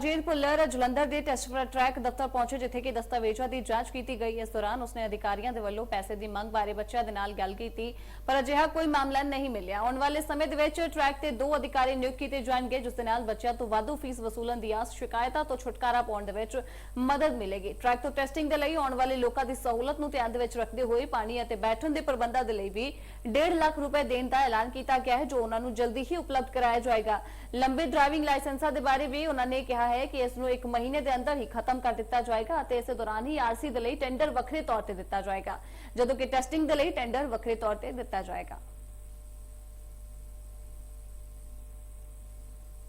ਬਲਜੀਤ ਭੁੱਲਰ ਜਲੰਧਰ ਦੇ test track ਦਫ਼ਤਰ ਪਹੁੰਚੇ ਜਿੱਥੇ ਕਿ ਦਸਤਾਵੇਜ਼ਾਂ ਦੀ ਜਾਂਚ ਕੀਤੀ ਗਈ। ਇਸ ਦੌਰਾਨ ਉਸਨੇ ਅਧਿਕਾਰੀਆਂ ਦੇ ਵੱਲੋਂ ਪੈਸੇ ਦੀ ਮੰਗ ਬਾਰੇ ਬੱਚਿਆਂ ਦੇ ਨਾਲ ਗੱਲ ਕੀਤੀ, ਪਰ ਅਜਿਹਾ ਕੋਈ ਮਾਮਲਾ ਨਹੀਂ ਮਿਲਿਆ। ਆਉਣ ਵਾਲੇ ਸਮੇਂ ਦੇ ਵਿੱਚ ਟਰੈਕ ਤੇ ਦੋ ਅਧਿਕਾਰੀ ਨਿਯੁਕਤ ਕੀਤੇ ਜਾਣਗੇ, ਜਿਸ ਦੇ ਨਾਲ ਬੱਚਿਆਂ ਤੋਂ ਵਾਧੂ ਫੀਸ ਵਸੂਲਣ ਦੀਆਂ ਸ਼ਿਕਾਇਤਾਂ ਤੋਂ ਛੁਟਕਾਰਾ ਪਾਉਣ ਦੇ ਵਿੱਚ ਮਦਦ ਮਿਲੇਗੀ। ਟਰੈਕ ਤੋਂ ਟੈਸਟਿੰਗ ਦੇ ਲਈ ਆਉਣ ਵਾਲੇ ਲੋਕਾਂ ਦੀ ਸਹੂਲਤ ਨੂੰ ਧਿਆਨ ਦੇ ਵਿੱਚ ਰੱਖਦੇ ਹੋਏ ਪਾਣੀ ਅਤੇ ਬੈਠਣ ਦੇ ਪ੍ਰਬੰਧਾਂ ਦੇ ਲਈ ਵੀ 1.5 ਲੱਖ ਰੁਪਏ ਦੇਣ ਦਾ ਐਲਾਨ ਕੀਤਾ ਗਿਆ ਹੈ, ਜੋ ਉਹਨਾਂ ਨੂੰ ਜਲਦੀ ਹੀ ਉਪਲਬਧ ਕਰਾਇਆ ਜਾਏਗਾ। ਲੰਬੇ ਡਰਾਈਵਿੰਗ ਲਾਇਸੈਂਸਾਂ ਦੇ ਬਾਰੇ ਵੀ ਉਹਨਾਂ ਨੇ ਕਿਹਾ ਹੈ ਕਿ ਇਸ ਨੂੰ ਇੱਕ ਮਹੀਨੇ ਦੇ ਅੰਦਰ ਹੀ ਖਤਮ ਕਰ ਦਿੱਤਾ ਜਾਏਗਾ ਅਤੇ ਇਸੇ ਦੌਰਾਨ ਹੀ ਆਰਸੀ ਦੇ ਲਈ ਟੈਂਡਰ ਵੱਖਰੇ ਤੌਰ ਤੇ ਦਿੱਤਾ ਜਾਏਗਾ ਜਦੋਂ ਕਿ ਟੈਸਟਿੰਗ ਦੇ ਲਈ ਟੈਂਡਰ ਵੱਖਰੇ ਤੌਰ ਤੇ ਦਿੱਤਾ ਜਾਏਗਾ।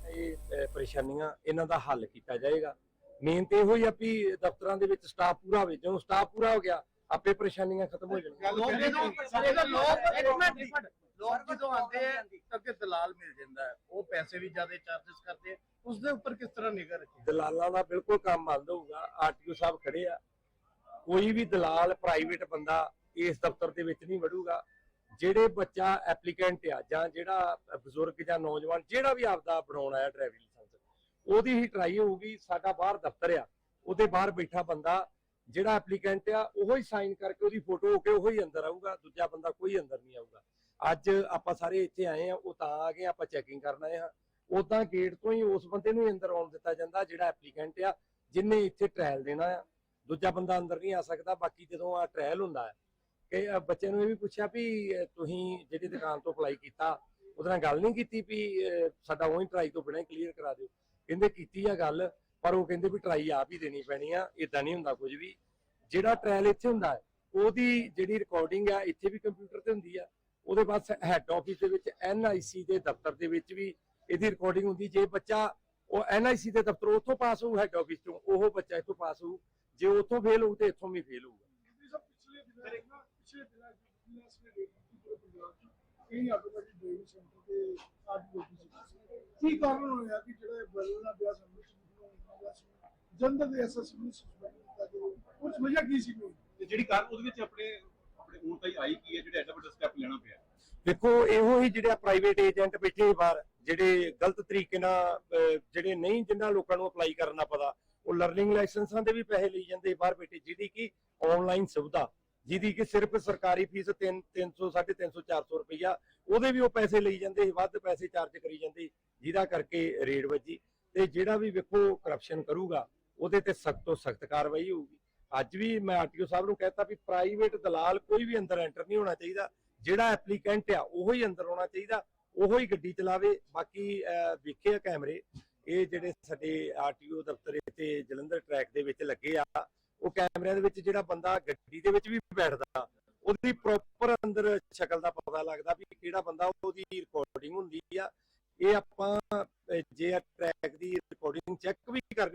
ਇਹ ਪਰੇਸ਼ਾਨੀਆਂ ਇਹਨਾਂ ਦਾ ਹੱਲ ਕੀਤਾ ਜਾਏਗਾ। ਮੇਨ ਤੇ ਇਹੋ ਹੀ ਆ ਵੀ ਦਫ਼ਤਰਾਂ ਦੇ ਵਿੱਚ ਸਟਾਫ ਪੂਰਾ ਹੋਵੇ ਜਦੋਂ ਸਟਾਫ ਪੂਰਾ ਹੋ ਗਿਆ ਆਪੇ ਪਰੇਸ਼ਾਨੀਆਂ ਖਤਮ ਹੋ ਜਾਣਗੀਆਂ। ਲੋਕ ਜਦੋਂ ਇਹਦਾ ਲੋਕ ਇੱਕ ਮਿੰਟ ਇੱਕ ਮਿੰਟ। ਲੋਕ ਜਦੋਂ ਆਉਂਦੇ ਆ ਤਾਂ ਕਿ ਦਲਾਲ ਮਿਲ ਜਾਂਦਾ ਹੈ। ਉਹ ਪੈਸੇ ਵੀ ਜ਼ਿਆਦਾ ਚਾਰजेस ਕਰਦੇ ਉਸ ਦੇ ਉੱਪਰ ਕਿਸ ਤਰ੍ਹਾਂ ਨਿਗਰ ਰੱਖੀ ਦਲਾਲਾਂ ਦਾ ਬਿਲਕੁਲ ਕੰਮ ਬੰਦ ਹੋਊਗਾ। ਆਰਟੀਓ ਸਾਹਿਬ ਖੜੇ ਆ। ਕੋਈ ਵੀ ਦਲਾਲ ਪ੍ਰਾਈਵੇਟ ਬੰਦਾ ਇਸ ਦਫ਼ਤਰ ਦੇ ਵਿੱਚ ਨਹੀਂ ਵੜੂਗਾ। ਜਿਹੜੇ ਬੱਚਾ ਐਪਲੀਕੈਂਟ ਆ ਜਾਂ ਜਿਹੜਾ ਬਜ਼ੁਰਗ ਜਾਂ ਨੌਜਵਾਨ ਜਿਹੜਾ ਵੀ ਆਪਦਾ ਬਣਾਉਣ ਆਇਆ ਡਰਾਈਵਿੰਗ ਲਾਇਸੈਂਸ ਉਹਦੀ ਹੀ ਟਰਾਈ ਹੋਊਗੀ। ਸਾਡਾ ਬਾਹਰ ਦਫ਼ਤਰ ਆ। ਉਹਦੇ ਬਾਹਰ ਬੈਠਾ ਬੰਦਾ ਜਿਹੜਾ ਐਪਲੀਕੈਂਟ ਆ ਉਹੋ ਹੀ ਸਾਈਨ ਕਰਕੇ ਉਹਦੀ ਫੋਟੋ ਹੋ ਕੇ ਉਹੋ ਹੀ ਅੰਦਰ ਆਊਗਾ। ਦੂਜਾ ਬੰਦਾ ਕੋਈ ਅੰਦਰ ਨਹੀਂ ਆਊਗਾ। ਅੱਜ ਆਪਾਂ ਸਾਰੇ ਇੱਥੇ ਆਏ ਆ, ਉਹ ਤਾਂ ਆ ਗਏ, ਆਪਾਂ ਚੈਕਿੰਗ ਕਰਨ ਆਏ ਆ ਉਦਾਂ ਗੇਟ ਤੋਂ ਹੀ ਉਸ ਬੰਦੇ ਨੂੰ ਅੰਦਰ ਆਉਣ ਦਿੱਤਾ ਜਾਂਦਾ, ਜਿਹੜਾ ਐਪਲੀਕੈਂਟ ਆ ਜਿਨੇ ਇੱਥੇ ਟ੍ਰਾਇਲ ਦੇਣਾ ਆ। ਦੂਜਾ ਬੰਦਾ ਅੰਦਰ ਨਹੀਂ ਆ ਸਕਦਾ, ਬਾਕੀ ਜਦੋਂ ਆ ਟ੍ਰਾਇਲ ਹੁੰਦਾ ਹੈ, ਕਿ ਬੱਚੇ ਨੂੰ ਇਹ ਵੀ ਪੁੱਛਿਆ ਵੀ ਤੁਸੀਂ ਜਿਹੜੀ ਦੁਕਾਨ ਤੋਂ ਅਪਲਾਈ ਕੀਤਾ, ਉਹਦੇ ਨਾਲ ਗੱਲ ਨਹੀਂ ਕੀਤੀ ਵੀ ਸਾਡਾ ਉਹੀ ਟਰਾਈ ਤੋਂ ਬਿਨਾਂ ਕਲੀਅਰ ਕਰਾ ਦਿਓ। ਕਹਿੰਦੇ ਕੀਤੀ ਆ ਗੱਲ, ਪਰ ਉਹ ਕਹਿੰਦੇ ਵੀ ਟਰਾਈ ਆਪ ਹੀ ਦੇਣੀ ਪੈਣੀ ਆ ਇਦਾਂ ਨਹੀਂ ਹੁੰਦਾ ਕੁਝ ਵੀ। ਜਿਹੜਾ ਟ੍ਰਾਇਲ ਇੱਥੇ ਹੁੰਦਾ ਉਹਦੀ ਜਿਹੜੀ ਰਿਕਾਰਡਿੰਗ ਆ, ਇੱਥੇ ਵੀ ਕੰਪਿਊਟਰ ਤੇ ਹੁੰਦੀ ਆ। ਉਹਦੇ ਬਾਅਦ ਹੈੱਡ ਆਫਿਸ ਦੇ ਵਿੱਚ ਐਨਆਈਸੀ ਦੇ ਦਫ਼ਤਰ ਦੇ ਵਿੱਚ ਵੀ ਇਹਦੀ ਰਿਕਾਰਡਿੰਗ ਹੁੰਦੀ ਜੇ ਬੱਚਾ ਉਹ ਐਨਆਈਸੀ ਦੇ ਦਫ਼ਤਰ ਉੱਥੋਂ ਪਾਸ ਹੋਊ ਹੈੱਡ ਆਫਿਸ ਤੋਂ ਉਹ ਬੱਚਾ ਇੱਥੋਂ ਪਾਸ ਹੋਊ। ਜੇ ਉੱਥੋਂ ਫੇਲ ਹੋਊ ਤੇ ਇੱਥੋਂ ਵੀ ਫੇਲ ਹੋਊਗਾ। ਪਿਛਲੇ ਦਿਨਾਂ ਪਿਛਲੇ ਦਿਨਾਂ ਕਈ ਆਟੋਮੈਟਿਕ ਡਰਾਈਵਿੰਗ ਸੈਂਟਰ ਤੇ ਆਰਟੀ ਆਫਿਸ ਕੀ ਕਾਰਨ ਹੋਇਆ ਕਿ ਜਿਹੜੇ ਬਦਲਣਾ ਪਿਆ ਸਾਨੂੰ ਜਨਤਾ ਦੇ ਐਸਐਸ ਨੂੰ ਸਸਪੈਂਡ ਕੀਤਾ ਗਿਆ ਉਸ ਵਜ੍ਹਾ ਕੀ ਸੀ ਜਿਹੜੀ ਕਾਰ ਉਹਦੇ ਵਿੱਚ ਆਪਣੇ ਹੁਣ ਤਾਈ ਆਈ ਕੀ ਹੈ, ਜਿਹੜੇ ਐਡਾ ਵੱਡਾ ਸਟੈਪ ਲੈਣਾ ਪਿਆ। ਦੇਖੋ, ਇਹੋ ਹੀ ਜਿਹੜੇ ਪ੍ਰਾਈਵੇਟ ਏਜੰਟ ਬੈਠੇ ਬਾਹਰ ਜਿਹੜੇ ਗਲਤ ਤਰੀਕੇ ਨਾਲ ਜਿਹੜੇ ਨਹੀਂ ਜਿਨ੍ਹਾਂ ਲੋਕਾਂ ਨੂੰ ਅਪਲਾਈ ਕਰਨਾ ਪਤਾ, ਉਹ ਲਰਨਿੰਗ ਲਾਇਸੈਂਸਾਂ ਦੇ ਵੀ ਪੈਸੇ ਲਈ ਜਾਂਦੇ ਬਾਹਰ ਬੈਠੇ, ਜਿਹਦੀ ਕਿ ਆਨਲਾਈਨ ਸੁਵਿਧਾ, ਜਿਹਦੀ ਕਿ ਸਿਰਫ ਸਰਕਾਰੀ ਫੀਸ 3 300 350 400 ਰੁਪਈਆ, ਉਹਦੇ ਵੀ ਉਹ ਪੈਸੇ ਲਈ ਜਾਂਦੇ ਵੱਧ ਪੈਸੇ ਚਾਰਜ ਕਰੀ ਜਾਂਦੇ ਜਿਹਦਾ ਕਰਕੇ ਰੇਡ ਵੱਜੀ। ਤੇ ਜਿਹੜਾ ਵੀ ਵੇਖੋ ਕਰਪਸ਼ਨ ਕਰੂਗਾ, ਉਹਦੇ ਤੇ ਸਖਤ ਤੋਂ ਸਖਤ ਕਾਰਵਾਈ ਹੋਊਗੀ। ਅੱਜ ਵੀ ਮੈਂ ਆਰਟੀਓ ਸਾਹਿਬ ਨੂੰ ਕਹਿਤਾ ਵੀ ਪ੍ਰਾਈਵੇਟ ਦਲਾਲ ਕੋਈ ਵੀ ਅੰਦਰ ਐਂਟਰ ਨਹੀਂ ਹੋਣਾ ਚਾਹੀਦਾ। ਜਿਹੜਾ ਐਪਲੀਕੈਂਟ ਆ, ਉਹੋ ਹੀ ਅੰਦਰ ਆਉਣਾ ਚਾਹੀਦਾ, ਉਹੋ ਹੀ ਗੱਡੀ ਚਲਾਵੇ। ਬਾਕੀ ਵੇਖੇ ਕੈਮਰੇ। ਇਹ ਜਿਹੜੇ ਸਾਡੇ ਆਰਟੀਓ ਦਫ਼ਤਰ ਤੇ ਜਲੰਧਰ ਟਰੈਕ ਦੇ ਵਿੱਚ ਲੱਗੇ ਆ, ਉਹ ਕੈਮਰਿਆਂ ਦੇ ਵਿੱਚ ਜਿਹੜਾ ਬੰਦਾ ਗੱਡੀ ਦੇ ਵਿੱਚ ਵੀ ਬੈਠਦਾ, ਉਹਦੀ ਪ੍ਰੋਪਰ ਅੰਦਰ ਸ਼ਕਲ ਦਾ ਪਤਾ ਲੱਗਦਾ ਵੀ ਕਿਹੜਾ ਬੰਦਾ, ਉਹਦੀ ਰਿਕਾਰਡਿੰਗ ਹੁੰਦੀ ਆ। ਇਹ ਆਪਾਂ ਜੇ ਟਰੈਕ ਦੀ ਰਿਕਾਰਡਿੰਗ ਚੈੱਕ ਵੀ ਕਰਨੀ